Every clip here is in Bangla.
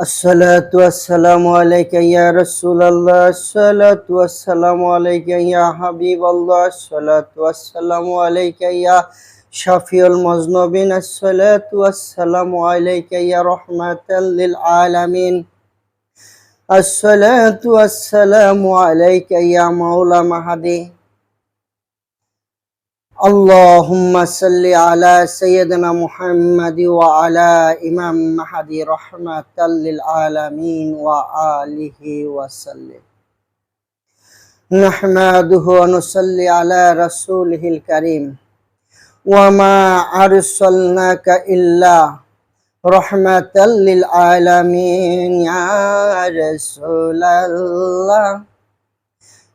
الصلاة والسلام عليك يا رسول الله. الصلاة والسلام عليك يا حبيب الله. الصلاة والسلام عليك يا شفيع المذنبين الصلاة والسلام عليك يا رحمة للعالمين. الصلاة والسلام عليك يا مولى مهدي. اللهم صل على سيدنا محمد وعلى إمام مهدي رحمة للعالمين وآله وسلم. نحمده ونصلي على رسوله الكريم. وما أرسلناك إلا رحمة للعالمين يا رسول الله.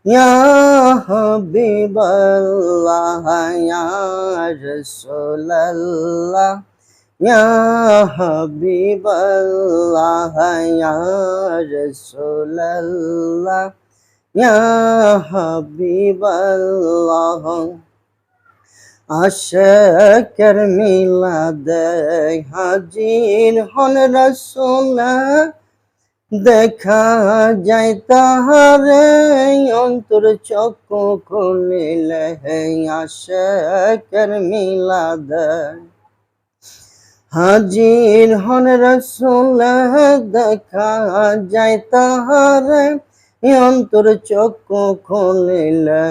Ya Habiballah Ya Rasulallah Ya Habiballah Ya Rasulallah Ya Habiballah Aşıkır milade Hacin hon Resulallah দেখা যায় তাহারে, অন্তর চক্ষু খুলিলে আশাকের মিলাদে। হাজির হন রসুল্লাহ দেখা যায় তাহারে, অন্তর চক্ষু খুলিলে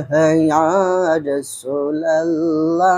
রসুল্লাহ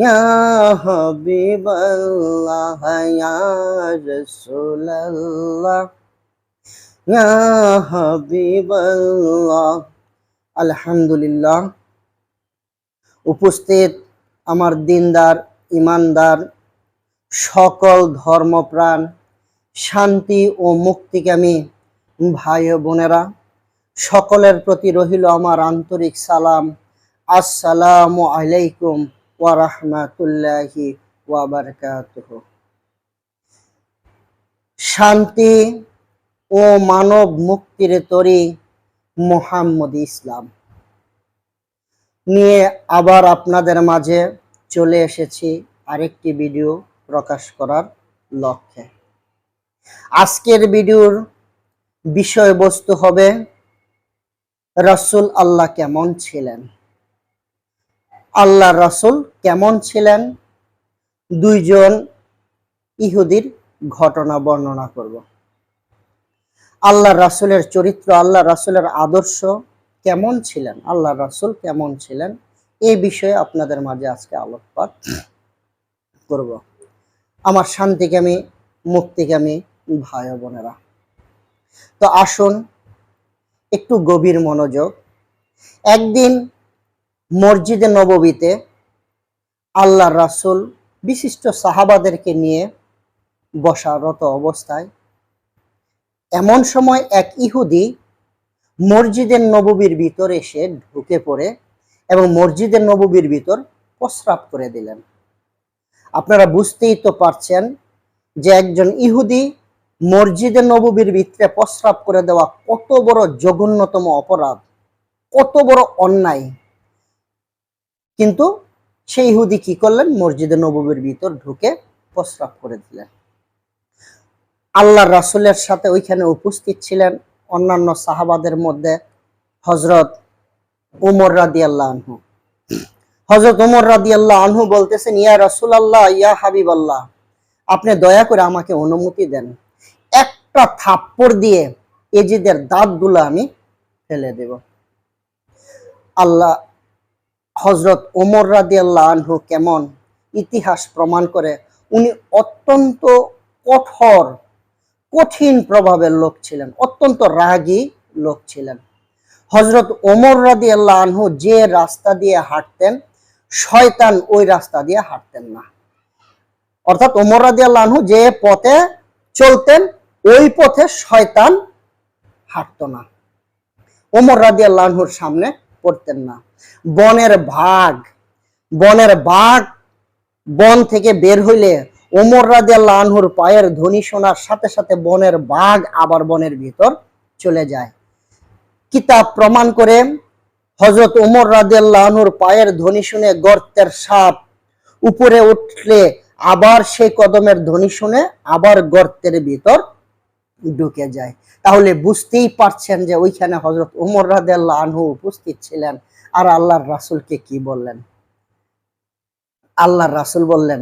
Ya Habiballah Ya Rasulallah আলহামদুলিল্লাহ। উপস্থিত আমার দিনদার, ইমানদার, সকল ধর্মপ্রাণ, শান্তি ও মুক্তিকামী ভাই বোনেরা, সকলের প্রতি রহিল আমার আন্তরিক সালাম। আসসালামু আলাইকুম। ওয়ারহমাতুল্লাহি ওয়াবারকাতুহ শান্তি ও মানব মুক্তির তরি মোহাম্মদ ইসলাম। নিয়ে আবার আপনাদের মাঝে চলে এসেছি আরেকটি ভিডিও প্রকাশ করার লক্ষ্যে। আজকের ভিডিওর বিষয়বস্তু হবে, রসুল আল্লাহ কেমন ছিলেন? আল্লাহ রসুল কেমন ছিলেন? দুইজন ইহুদির ঘটনা বর্ণনা করব। আল্লাহ রাসুলের চরিত্র আল্লাহ রাসুলের আদর্শ কেমন ছিলেন? আল্লাহ রাসুল কেমন ছিলেন? এই বিষয়ে আপনাদের মাঝে আজকে আলোকপাত করব। আমার শান্তিকামী, মুক্তিকামী ভাই বোনেরা, তো আসুন একটু গভীর মনোযোগ। একদিন মসজিদে নববীতে আল্লাহ রাসুল বিশিষ্ট সাহাবাদেরকে নিয়ে বসারত অবস্থায়, এমন সময় এক ইহুদি মসজিদের নববীর ভিতর এসে ঢুকে পড়ে এবং মসজিদের নববীর ভিতর প্রস্রাব করে দিলেন। আপনারা বুঝতেই তো পারছেন যে একজন ইহুদি মসজিদের নববীর ভিতরে প্রস্রাব করে দেওয়া কত বড় জঘন্যতম অপরাধ, কত বড় অন্যায়। কিন্তু সেই ইহুদি কি করলেন? মসজিদে নববীর ভিতর ঢুকে প্রস্রাব করে দিলেন। আল্লাহ রাসুলের সাথে ওইখানে উপস্থিত ছিলেন অন্যান্য সাহাবাদের মধ্যে হজরত উমর রাদি আল্লাহ আনহু। হজরত উমর রাদি আল্লাহ আনহু বলতেছেন, ইয়া রাসুল আল্লাহ ইয়া হাবিব আল্লাহ আপনি দয়া করে আমাকে অনুমতি দেন। একটা থাপ্পড় দিয়ে এজিদের দাঁতগুলো আমি ফেলে দেব। আল্লাহ হজরত ওমর রাদি আনহু কেমন ইতিহাস প্রমাণ করে, উনি অত্যন্ত কঠোর, কঠিন প্রভাবের লোক ছিলেন, অত্যন্ত রাগী লোক ছিলেন। হজরত ওমর রাদি আল্লাহ যে রাস্তা দিয়ে হাঁটতেন, শয়তান ওই রাস্তা দিয়ে হাঁটতেন না। অর্থাৎ ওমর রাদি আল্লাহ যে পথে চলতেন, ওই পথে শয়তান হাঁটতো না। ওমর রাদি আল্লাহর সামনে পড়তেন না। বনের ভাগ বনের বাঘ বন থেকে বের হইলে ওমর রাদি আল্লাহর পায়ের ধ্বনি শোনার সাথে সাথে বনের বাঘ আবার বনের ভিতর চলে যায়। কিতাব প্রমাণ করে হজরত ওমর রাদি আল্লাহর পায়ের ধ্বনি শুনে গর্তের সাপ উপরে উঠলে আবার সেই কদমের ধ্বনি শুনে আবার গর্তের ভিতর ঢুকে যায়। তাহলে বুঝতেই পারছেন যে ওইখানে হজরত উমর রাদিয়াল্লাহ আনহু উপস্থিত ছিলেন আর আল্লাহর রাসূলকে কি বললেন? আল্লাহর রাসূল বললেন,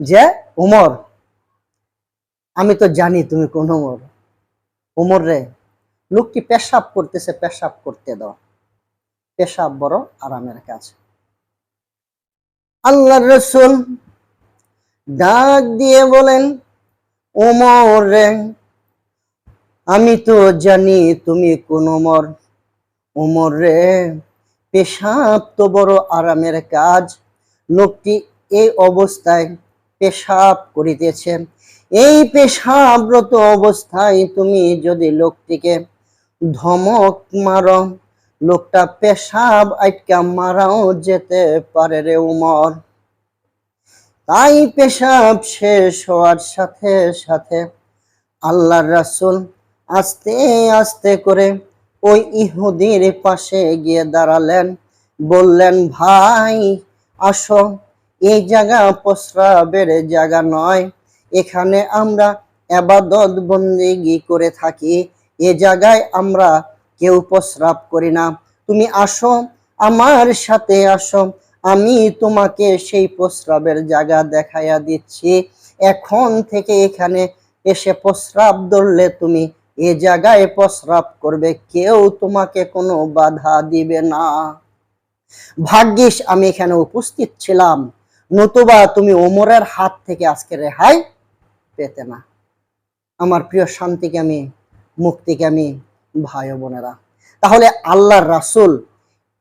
যে উমর, আমি তো জানি তুমি কোন উমর। উমর রে, লোকটি পেশাব করতেছে, পেশাব করতে দাও। পেশাব বড় আরামের কাজ। আল্লাহর রসুল ডাক দিয়ে বলেন ওমর রে। আমি তো জানি তুমি কোন ওমর ওমর রে, পেশাব তো বড় আরামের কাজ। লোকটি এই অবস্থায় পেশাব করিতেছে। এই পেশাবরত অবস্থায় তুমি যদি লোকটিকে ধমক মারো, লোকটা পেশাব আটকা মারাও যেতে পারে রে উমর। তাই পেশাব শেষ হওয়ার সাথে সাথে আল্লাহর রাসুল আস্তে আস্তে করে ওই ইহুদির পাশে গিয়ে দাঁড়ালেন। বললেন, ভাই, আসো। এই জায়গা প্রস্রাবের জায়গা নয়। এখানে আমরা আবাদত বন্দিগি করে থাকি। এ জায়গায় আমরা কেউ প্রস্রাব করি না। তুমি আসো, আমার সাথে আসো। আমি তোমাকে সেই প্রস্রাবের জায়গা দেখাইয়া দিচ্ছি। এখন থেকে এখানে এসে প্রস্রাব ধরলে তুমি এ জায়গায় প্রস্রাব করবে, কেউ তোমাকে কোনো বাধা দিবে না। ভাগ্যিস আমি এখানে উপস্থিত ছিলাম, নতুবা তুমি ওমরের হাত থেকে আজকে রেহাই পেতে না। আমার প্রিয় শান্তিকে আমি, মুক্তিকে আমি ভাই বোনেরা, তাহলে আল্লাহর রাসূল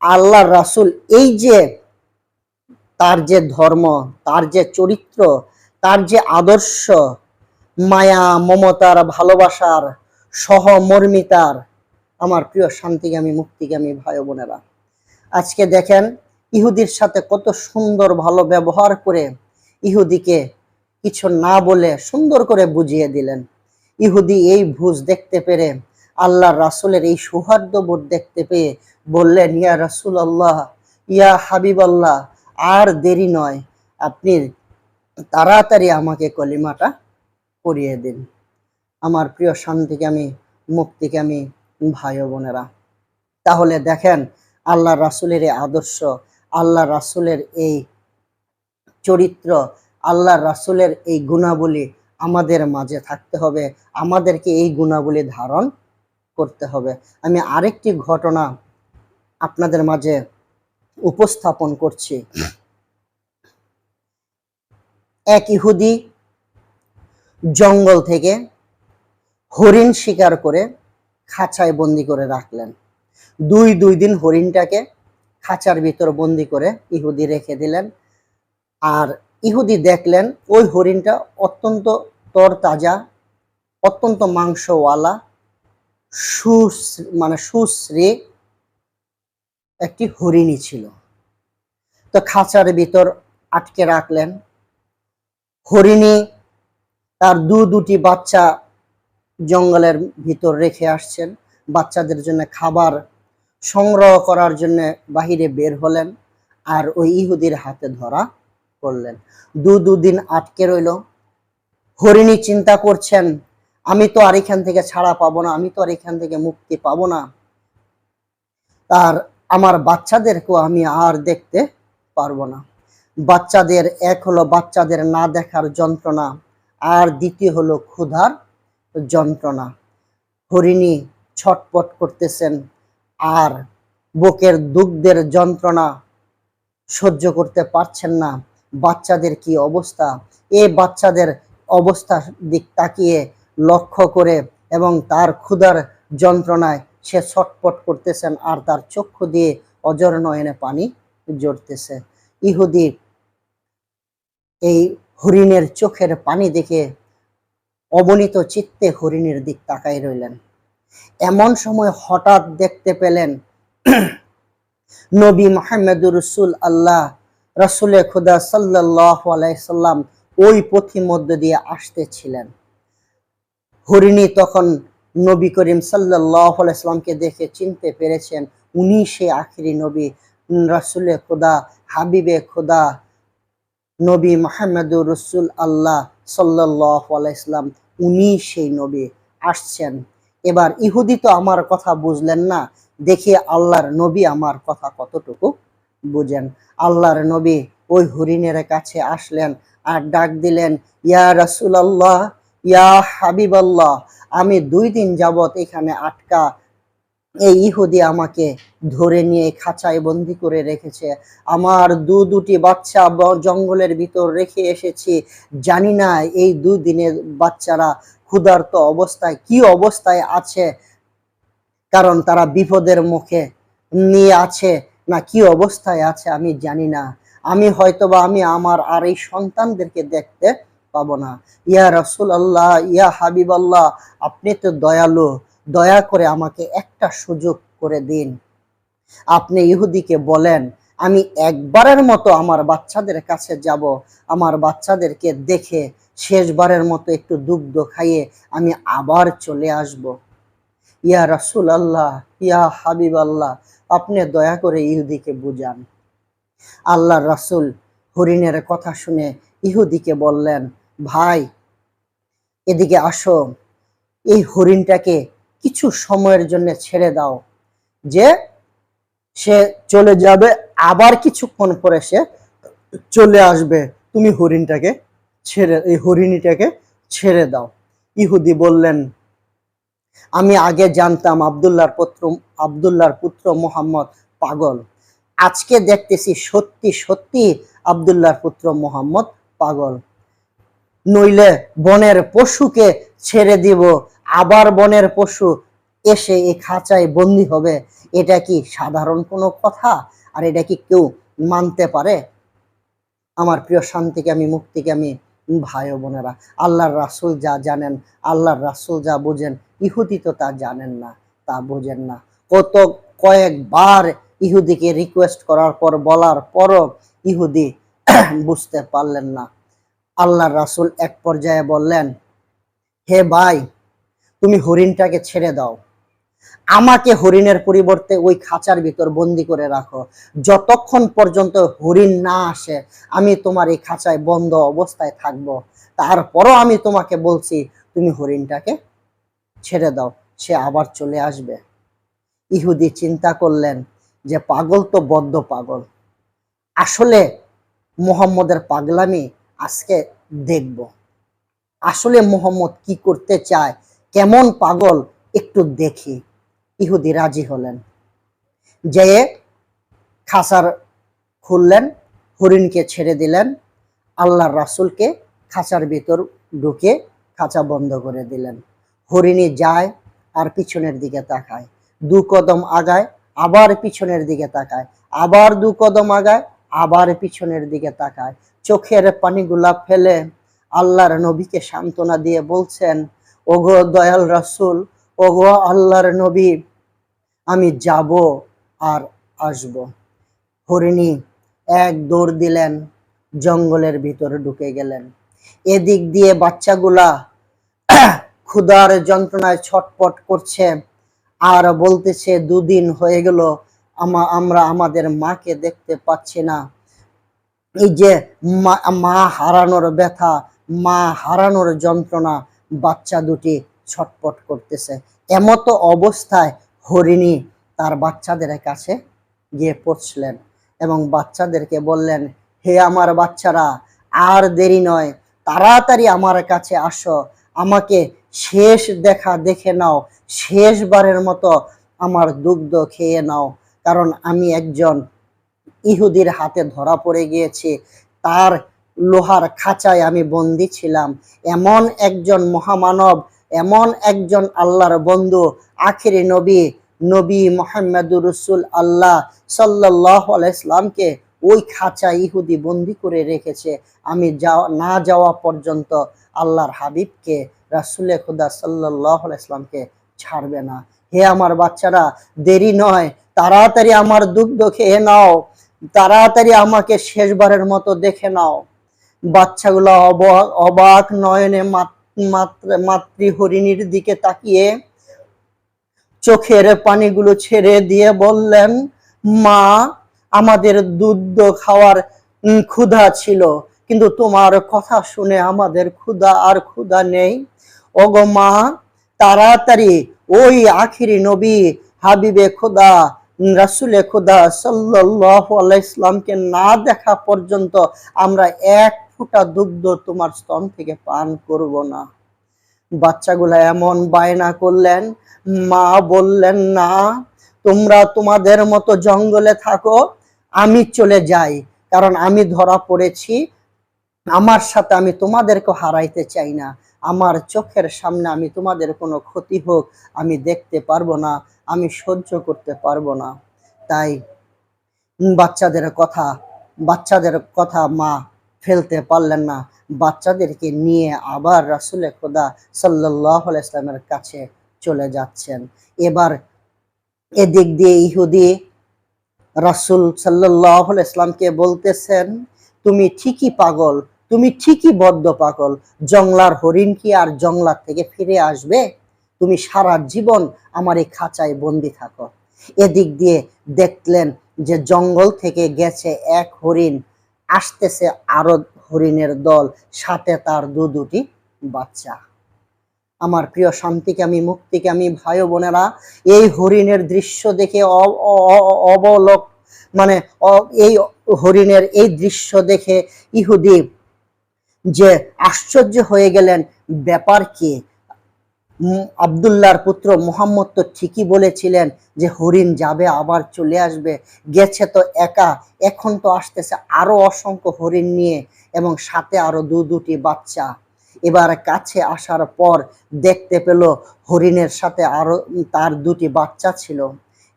আল্লাহর রাসূল এই যে তার যে ধর্ম, তার যে চরিত্র, তার যে আদর্শ, মায়া, মমতার, ভালোবাসার, সহমর্মিতার, আমার প্রিয় শান্তিগামী, মুক্তিগামী ভাই বোনেরা। আজকে দেখেন ইহুদির সাথে কত সুন্দর ভালো ব্যবহার করে ইহুদিকে কিছু না বলে সুন্দর করে বুঝিয়ে দিলেন। ইহুদি এই ভুজ দেখতে পেরে আল্লাহ রাসুলের এই সৌহার্দ্য বোধ দেখতে পেয়ে বললেন, ইয়া রাসুল আল্লাহ ইয়া হাবিব আল্লাহ আর দেরি নয়, আপনি তাড়াতাড়ি আমাকে কলিমাটা পড়িয়ে দিন। আমার প্রিয় শান্তিকে আমি, মুক্তিকে আমি, ভাই বোনেরা, তাহলে দেখেন আল্লাহ রাসুলের এই আদর্শ, আল্লাহ রাসুলের এই চরিত্র, আল্লাহ রাসুলের এই গুণাবলী আমাদের মাঝে থাকতে হবে, আমাদেরকে এই গুণাবলী ধারণ করতে হবে। আমি আরেকটি ঘটনা আপনাদের মাঝে উপস্থাপন করছি। এক ইহুদি জঙ্গল থেকে হরিণ শিকার করে খাঁচায় বন্দি করে রাখলেন। দুই দুই দিন হরিণটাকে খাঁচার ভিতর বন্দি করে ইহুদি রেখে দিলেন। আর ইহুদি দেখলেন ওই হরিণটা অত্যন্ত তরতাজা অত্যন্ত মাংসওয়ালা সুস মানে সুশ্রী একটি হরিণী ছিল। তো খাঁচার ভিতর আটকে রাখলেন। হরিণী তার দু দুটি বাচ্চা জঙ্গলের ভিতর রেখে আসছেন। বাচ্চাদের জন্য খাবার সংগ্রহ করার জন্য বাহিরে বের হলেন আর ওই ইহুদির হাতে ধরা করলেন দু দুদিন আটকে রইল। হরিণী চিন্তা করছেন, আমি তো আর এখান থেকে ছাড়া পাবো না, আমি তো আর এখান থেকে মুক্তি পাবো না। আর আমার বাচ্চাদেরকেও আমি আর দেখতে পারব না। বাচ্চাদের এক হলো বাচ্চাদের না দেখার যন্ত্রণা, আর দ্বিতীয় হলো ক্ষুধার যন্ত্রণা। হরিণী ছটপট করতেছেন, আর বুকের দুগ্ধের যন্ত্রণা সহ্য করতে পারছেন না। বাচ্চাদের কি অবস্থা? এ বাচ্চাদের অবস্থার দিক তাকিয়ে লক্ষ্য করে এবং তার ক্ষুধার যন্ত্রণায় সে ছটপট করতেছেন আর তার চক্ষু দিয়ে অজর নয়নে পানি জড়তেছে। ইহুদি এই হরিণের চোখের পানি দেখে অবনীত চিত্তে হরিণের দিক তাকাই রইলেন। এমন সময় হঠাৎ দেখতে পেলেন নবী মাহমুদুর রসুল আল্লাহ, রসুলে খুদা সাল্লাহ আলাইসাল্লাম ওই পথি মধ্য দিয়ে আসতেছিলেন। হরিণী তখন নবী করিম সাল্লাহ আলাইসাল্লামকে দেখে চিনতে পেরেছেন, উনি সে আখিরি নবী। রসুলে খুদা, হাবিবে খুদা, নবী মাহমুদুর রসুল আল্লাহ সাল্লাহ আলাইসলাম উনি সেই নবী। আসছেন। এবার ইহুদি তো আমার কথা বুঝলেন না, দেখি আল্লাহর নবী আমার কথা কতটুকু বুঝেন। আল্লাহর নবী ওই হরিণের কাছে আসলেন আর ডাক দিলেন, ইয়া রাসুল আল্লাহ ইয়া হাবিব আল্লাহ আমি দুই দিন যাবত এখানে আটকা। এই ইহুদি আমাকে ধরে নিয়ে খাঁচায় বন্দি করে রেখেছে। আমার দু দুটি বাচ্চা জঙ্গলের ভিতর রেখে এসেছি। জানি না এই দুদিনের বাচ্চারা ক্ষুধার্ত অবস্থায় কি অবস্থায় আছে। কারণ তারা বিপদের মুখে নিয়ে আছে না কি অবস্থায় আছে আমি জানি না। আমি হয়তোবা আমি আমার আর এই সন্তানদেরকে দেখতে পাবো না। ইয়া রসুল আল্লাহ ইয়া হাবিব আল্লাহ আপনি তো দয়ালু। দয়া করে আমাকে একটা সুযোগ করে দিন। আপনি ইহুদিকে বলেন, আমি একবারের মতো আমার বাচ্চাদের কাছে যাব। আমার বাচ্চাদেরকে দেখে শেষবারের মতো একটু দুগ্ধ খাইয়ে আমি আবার চলে আসব। ইয়া রাসুল আল্লাহ ইয়া হাবিব আল্লাহ আপনি দয়া করে ইহুদিকে বুঝান। আল্লাহ রাসুল হরিণের কথা শুনে ইহুদিকে বললেন ভাই, এদিকে আসো। এই হরিণটাকে কিছু সময়ের জন্য ছেড়ে দাও। যে সে চলে যাবে, আবার কিছুক্ষণ পরে সে চলে আসবে। তুমি হরিণটাকে ছেড়ে, এই হরিণীটাকে ছেড়ে দাও। ইহুদি বললেন, আমি আগে জানতাম আবদুল্লাহর পুত্র আবদুল্লাহর পুত্র মোহাম্মদ পাগল। আজকে দেখতেছি সত্যি সত্যি আবদুল্লাহর পুত্র মোহাম্মদ পাগল। নইলে বনের পশুকে ছেড়ে দিব। আবার বনের পশু এসে এই খাঁচায় বন্দি হবে। এটা কি সাধারণ কোনো কথা? আর এটা কি কেউ মানতে পারে? আমার প্রিয় শান্তিকে আমি, মুক্তিকে আমি, ভাই বোনেরা, আল্লাহর রাসুল যা জানেন, আল্লাহর রাসূল যা বোঝেন, ইহুদি তো তা জানেন না, তা বোঝেন না। কত কয়েকবার ইহুদিকে রিকোয়েস্ট করার পর, বলার পরও ইহুদি বুঝতে পারলেন না। আল্লাহর রাসুল এক পর্যায়ে বললেন, হে ভাই, তুমি হরিণটাকে ছেড়ে দাও। আমাকে হরিণের পরিবর্তে ওই খাঁচার ভিতর বন্দি করে রাখো। যতক্ষণ পর্যন্ত হরিণ না আসে, আমি তোমার এই খাঁচায় বন্ধ অবস্থায় থাকব। তারপরও আমি তোমাকে বলছি, তুমি হরিণটাকে ছেড়ে দাও। সে আবার চলে আসবে। ইহুদি চিন্তা করলেন যে পাগল তো বদ্ধ পাগল। আসলে মোহাম্মদের পাগলামি আজকে দেখব। আসলে মোহাম্মদ কি করতে চায়, কেমন পাগল, একটু দেখি। ইহুদি রাজি হলেন। যেয়ে খাসার খুললেন, হরিণকে ছেড়ে দিলেন, আল্লাহর রাসূলকে খাঁচার ভিতর ঢুকে খাঁচা বন্ধ করে দিলেন। হরিণী যায় আর পিছনের দিকে তাকায়, দু কদম আগায়, আবার পিছনের দিকে তাকায়, আবার দু কদম আগায়, আবার পিছনের দিকে তাকায়। চোখের পানিগুলা ফেলে আল্লাহর নবীকে সান্ত্বনা দিয়ে বলছেন, ওগো দয়াল রাসূল, ওগো আল্লাহর নবী, আমি যাব আর আসব। হরিণী এক দৌড় দিলেন, জঙ্গলের ভিতরে ঢুকে গেলেন। এদিক দিয়ে বাচ্চাগুলা ক্ষুধার যন্ত্রণায় ছটপট করছে আর বলতেছে, দুদিন হয়ে গেল, আমা- আমরা আমাদের মাকে দেখতে পাচ্ছি না। এই যে মা হারানোর ব্যথা, মা হারানোর যন্ত্রণা বাচ্চা দুটি ছটপট করতেছে। এমতো অবস্থায় হরিণী তার বাচ্চাদের কাছে গিয়ে পৌঁছলেন এবং বাচ্চাদেরকে বললেন, হে আমার বাচ্চারা, আর দেরি নয়, তাড়াতাড়ি আমার কাছে আসো। আমাকে শেষ দেখা দেখে নাও, শেষবারের মতো আমার দুগ্ধ খেয়ে নাও, কারণ আমি একজন ইহুদির হাতে ধরা পড়ে গিয়েছি। তার লোহার খাঁচায় আমি বন্দি ছিলাম। এমন একজন মহামানব, এমন একজন আল্লাহর বন্ধু, আখিরি নবী নবী মোহাম্মদুর রসুল আল্লাহ সাল্লাহ ইসলামকে ওই খাঁচা ইহুদি বন্দি করে রেখেছে। আমি যাওয়া না যাওয়া পর্যন্ত আল্লাহর হাবিবকে, রাসুলে খুদা সাল্লাহ ইসলামকে ছাড়বে না। হে আমার বাচ্চারা, দেরি নয়, তাড়াতাড়ি আমার দুগ্ধ খেয়ে নাও। তাড়াতাড়ি আমাকে শেষবারের মতো দেখে নাও। বাচ্চাগুলো অবাক নয়নে মাতৃ হরিণীর দিকে তাকিয়ে চোখের পানিগুলো ছেড়ে দিয়ে বললেন, মা, আমাদের দুধ খাওয়ার ক্ষুধা ছিল, কিন্তু তোমার কথা শুনে আমাদের ক্ষুধা আর ক্ষুধা নেই। ওগো মা, তাড়াতাড়ি, ওই আখিরি নবী হাবিবে খোদা রাসুলে খোদা সাল্লাল্লাহু আলাইহি ইসলামকে না দেখা পর্যন্ত আমরা এক ফোঁটা দুগ্ধ তোমার স্তন থেকে পান করব না। বাচ্চাগুলা এমন বায়না করলেন, মা বললেন, না, তোমরা তোমাদের মতো জঙ্গলে থাকো, আমি চলে যাই, কারণ আমি ধরা পড়েছি, আমার সাথে আমি তোমাদেরকে হারাইতে চাই না। আমার চোখের সামনে আমি তোমাদের কোনো ক্ষতি হোক, আমি দেখতে পারব না, আমি সহ্য করতে পারব না। তাই বাচ্চাদের কথা বাচ্চাদের কথা মা ফেলতে পারলেন না। বাচ্চাদেরকে নিয়ে আবার রাসুলে খোদা সাল্লাহ ইসলামের কাছে চলে যাচ্ছেন। এবার এদিক দিয়ে ইহুদি রাসুল সাল্লাহ ইসলামকে বলতেছেন, তুমি ঠিকই পাগল তুমি ঠিকই বদ্ধ পাগল। জংলার হরিণ কি আর জংলার থেকে ফিরে আসবে? তুমি সারা জীবন আমার এই খাঁচায় বন্দি থাকো। এদিক দিয়ে দেখলেন যে জঙ্গল থেকে গেছে এক হরিণ। আসতেছে আরও হরিণের দল, সাথে তার দু দুটি বাচ্চা। আমার প্রিয় শান্তিকে আমি, মুক্তিকে আমি, ভাই বোনেরা, এই হরিণের দৃশ্য দেখে অবলোক মানে এই হরিণের এই দৃশ্য দেখে ইহুদি যে আশ্চর্য হয়ে গেলেন ব্যাপার কি? উম, আবদুল্লাহর পুত্র মোহাম্মদ তো ঠিকই বলেছিলেন যে হরিণ যাবে আবার চলে আসবে গেছে তো একা এখন তো আসতেছে আরও অসংখ্য হরিণ নিয়ে এবং সাথে আরও দু দুটি বাচ্চা। এবার কাছে আসার পর দেখতে পেল হরিণের সাথে আরও তার দুটি বাচ্চা ছিল।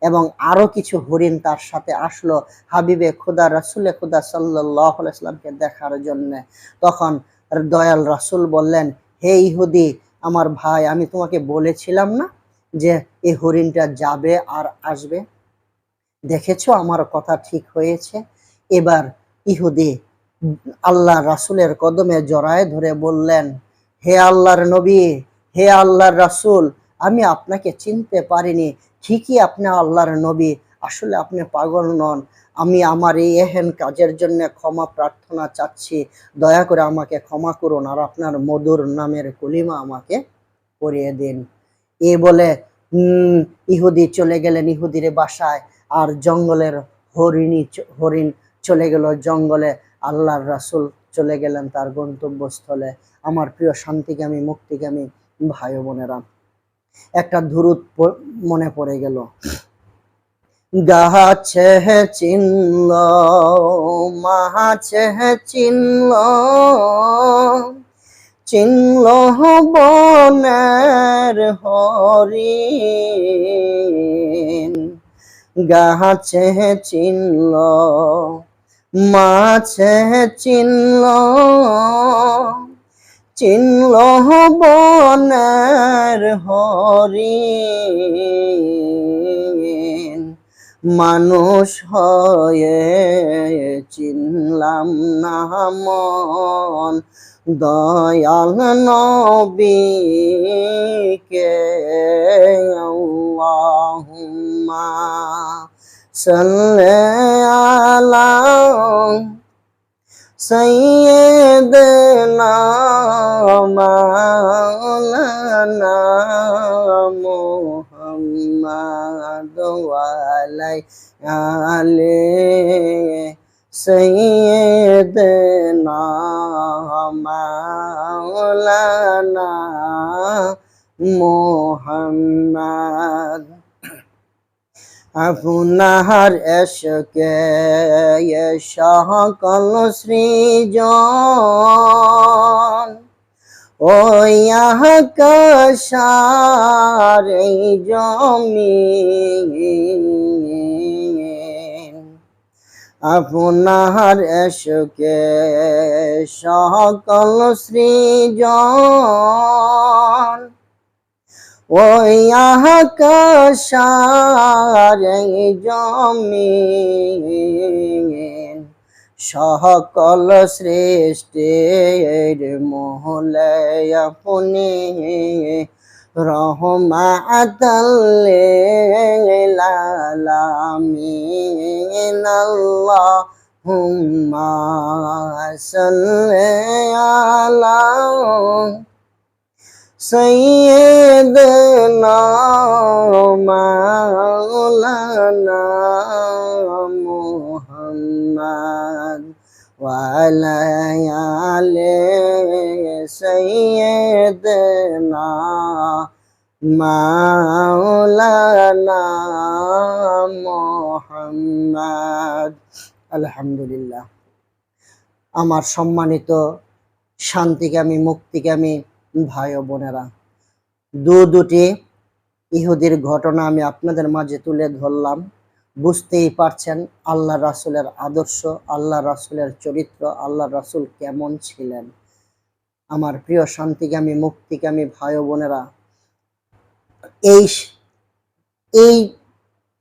এবং আরও কিছু হরিণ তার সাথে আসলো হাবিবে খুদা, রাসুলে খুদা সাল্লাহ ইসলামকে দেখার জন্য। তখন দয়াল রাসুল বললেন, হে ইহুদি, আমার ভাই, আমি তোমাকে বলেছিলাম না যে এই হরিণটা যাবে আর আসবে? দেখেছ আমার কথা ঠিক হয়েছে? এবার ইহুদি আল্লাহ রাসুলের কদমে জড়ায় ধরে বললেন, হে আল্লাহর নবী, হে আল্লাহর রাসুল আমি আপনাকে চিনতে পারিনি। ঠিকই আপনি আল্লাহর নবী। আসলে আপনি পাগল নন। আমি আমার এই এহেন কাজের জন্য ক্ষমা প্রার্থনা চাচ্ছি। দয়া করে আমাকে ক্ষমা করুন আর আপনার মধুর নামের কলিমা আমাকে করিয়ে দিন। এ বলে ইহুদি চলে গেলেন ইহুদির বাসায় আর জঙ্গলের হরিণী হরিণ চলে গেল জঙ্গলে। আল্লাহর রাসূল চলে গেলেন তার গন্তব্যস্থলে। আমার প্রিয় শান্তিকামী মুক্তিকামী ভাই বোনেরা একটা ধুরুত মনে পড়ে গেল। গাছে চিনল মাছে চিনল চিনল বনের হরিণ। গাছে চিনল মাছে চিনল চিনল বনের হরিণ মানুষ হয়ে চিনলাম না মন দয়াল নবীকে। আল্লাহুম্মা আলা সৈয়দনা মাওলানা মুহাম্মদ ওয়ালাই আলে সৈয়দনা মাওলানা মুহাম্মদ আপনার এসকে সকল সৃজন। ওই আকাশার এই জমিন। আপনার এসকে সকল সৃজন। ওই আকাশার জমিন সকল সৃষ্টির মহলে আপনি রহমাতাল্লিল আলামিন। আল্লাহুম্মা সাল্লি আলা سيدنا مولانا محمد وعلى آل سيدنا مولانا محمد আলহামদুলিল্লাহ আমার সম্মানিত শান্তিকামী মুক্তিকামী ভাই ও বোনেরা দু দুটি ইহুদির ঘটনা আমি আপনাদের মাঝে তুলে ধরলাম। বুঝতেই পারছেন আল্লাহ রাসুলের আদর্শ, আল্লাহ রাসুলের চরিত্র, আল্লাহ রাসুল কেমন ছিলেন। আমার প্রিয় শান্তিকামী মুক্তিকামী ভাই বোনেরা, এই এই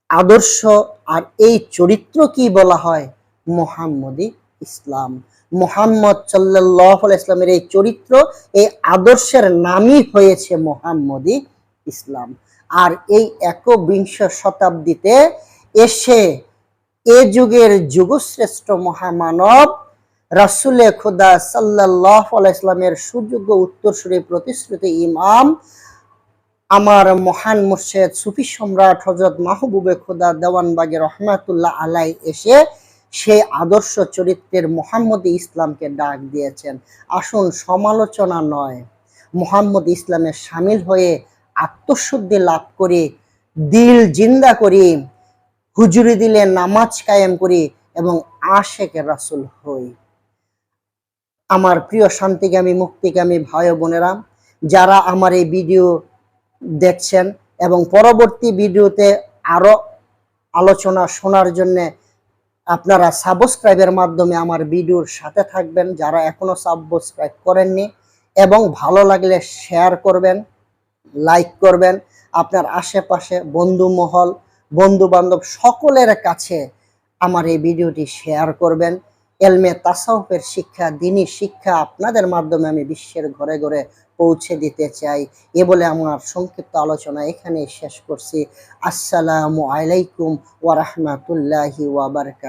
আদর্শ আর এই চরিত্র কি বলা হয়? মোহাম্মদী ইসলাম। মোহাম্মদ সাল্লাহ ইসলামের এই চরিত্র, এই আদর্শের নামই হয়েছে মোহাম্মদী ইসলাম। আর এই একবিংশ শতাব্দীতে এসে এ যুগের যুগশ্রেষ্ঠ মহামানব রাসুলে খুদা সাল্লাহ ইসলামের সুযোগ্য উত্তরসূরি প্রতিশ্রুতি ইমাম, আমার মহান মুর্শেদ সুফি সম্রাট হজরত মাহবুবে খুদা দেওয়ানবাগে রহমাতুল্লাহ আলাই এসে সেই আদর্শ চরিত্রের মোহাম্মদ ইসলামকে ডাক দিয়েছেন। আসুন, সমালোচনা নয়। মোহাম্মদ ইসলামের সামিল হয়ে আত্মশুদ্ধি লাভ করি, দিল জিন্দা করি, হুজুরি দিলে নামাজ কায়েম করি এবং আশেকে রাসুল হই। আমার প্রিয় শান্তিকামী মুক্তিকামী ভাই বোনেরা, যারা আমার এই ভিডিও দেখছেন এবং পরবর্তী ভিডিওতে আরও আলোচনা শোনার জন্যে আপনারা সাবস্ক্রাইবের মাধ্যমে আমার ভিডিওর সাথে থাকবেন, যারা এখনও সাবস্ক্রাইব করেননি, এবং ভালো লাগলে শেয়ার করবেন লাইক করবেন। আপনার আশেপাশে বন্ধু মহল বন্ধু বান্ধব সকলের কাছে আমার এই ভিডিওটি শেয়ার করবেন। এলমে তাসাউফের শিক্ষা, দিনী শিক্ষা আপনাদের মাধ্যমে আমি বিশ্বের ঘরে ঘরে পৌঁছে দিতে চাই। এ বলে আমার সংক্ষিপ্ত আলোচনা এখানেই শেষ করছি। আসসালামু আলাইকুম ওয়া রাহমাতুল্লাহি ওয়া বারাকাতুহু।